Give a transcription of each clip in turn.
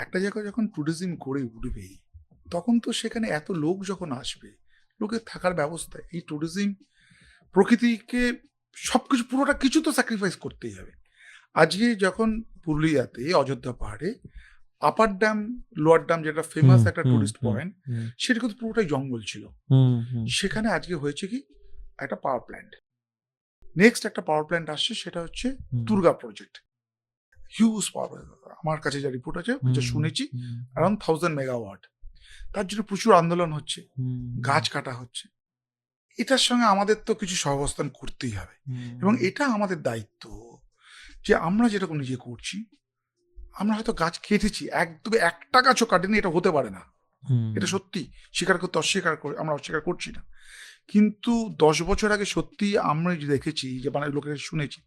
একটা জায়গায় যখন ট্যুরিজম গড়ে উঠবে তখন তো সেখানে এত লোক যখন আসবে লোকের থাকার ব্যবস্থা এই ট্যুরিজম প্রকৃতিকে সবকিছু পুরোটা কিছু তো স্যাক্রিফাইস করতেই হবে। আজকে যখন পুরুলিয়াতে অযোধ্যা পাহাড়ে আপার ড্যাম লোয়ার ড্যাম যেটা ফেমাস একটা টুরিস্ট পয়েন্ট সেটা কিন্তু পুরোটাই জঙ্গল ছিল। সেখানে আজকে হয়েছে কি? একটা পাওয়ার প্ল্যান্ট নেক্সট একটা পাওয়ার প্ল্যান্ট আসছে সেটা হচ্ছে দুর্গা প্রজেক্ট হিউজ পাওয়ার আমার কাছে যা রিপোর্ট আছে যা শুনেছি অ্যারাউন্ড থাউজেন্ড মেগাওয়াট তার জন্য প্রচুর আন্দোলন হচ্ছে গাছ কাটা হচ্ছে। এটার সঙ্গে আমাদের তো কিছু সহাবস্থান করতেই হবে। এবং এটা আমাদের দায়িত্ব যে আমরা যেরকম নিজে করছি আমরা হয়তো গাছ কেটেছি একদম একটা গাছও কাটেনি এটা হতে পারে না। এটা সত্যি স্বীকার করতে অস্বীকার করে আমরা অস্বীকার করছি না। কিন্তু দশ বছর আগে সত্যি আমরা দেখেছি যে মানে লোকেরা শুনেছি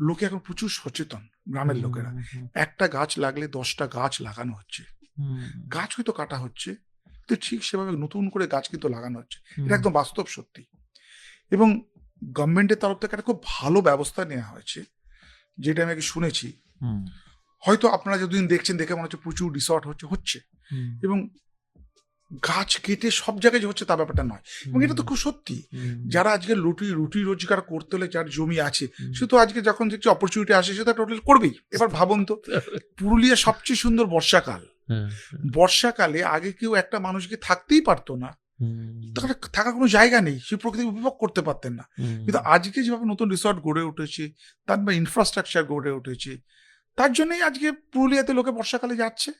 লোকে এখন প্রচুর সচেতন গ্রামের লোকেরা। একটা গাছ লাগলে দশটা গাছ লাগানো হচ্ছে। গাছ হয়তো কাটা হচ্ছে কিন্তু ঠিক সেভাবে নতুন করে গাছ কিন্তু লাগানো হচ্ছে। এটা একদম বাস্তব সত্যি। এবং গভর্নমেন্টের তরফ থেকে একটা খুব ভালো ব্যবস্থা নেওয়া হয়েছে যেটা আমি আগে শুনেছি। হয়তো আপনারা যতদিন দেখছেন দেখে মনে হচ্ছে প্রচুর রিসর্ট হচ্ছে হচ্ছে। এবং গাছ কেটে সব জায়গায় যে হচ্ছে তা ব্যাপারটা নয়। এবং এটা তো খুব সত্যি। যারা আজকে রুটি রুটি রোজগার করতে হলে যার জমি আছে সে তো আজকে যখন দেখছি অপরচুনিটি আসে সে তো টোটাল করবেই। এবার ভাবুন তো পুরুলিয়া সবচেয়ে সুন্দর বর্ষাকাল। বর্ষাকালে আগে কেউ একটা মানুষকে থাকতেই পারতো না। তাহলে থাকার কোনো জায়গা নেই সে প্রকৃতি উপভোগ করতে পারতেন না। কিন্তু আজকে যেভাবে নতুন রিসর্ট গড়ে উঠেছে তার বা ইনফ্রাস্ট্রাকচার গড়ে উঠেছে তার জন্যই আজকে পুরুলিয়াতে লোকে বর্ষাকালে যাচ্ছে।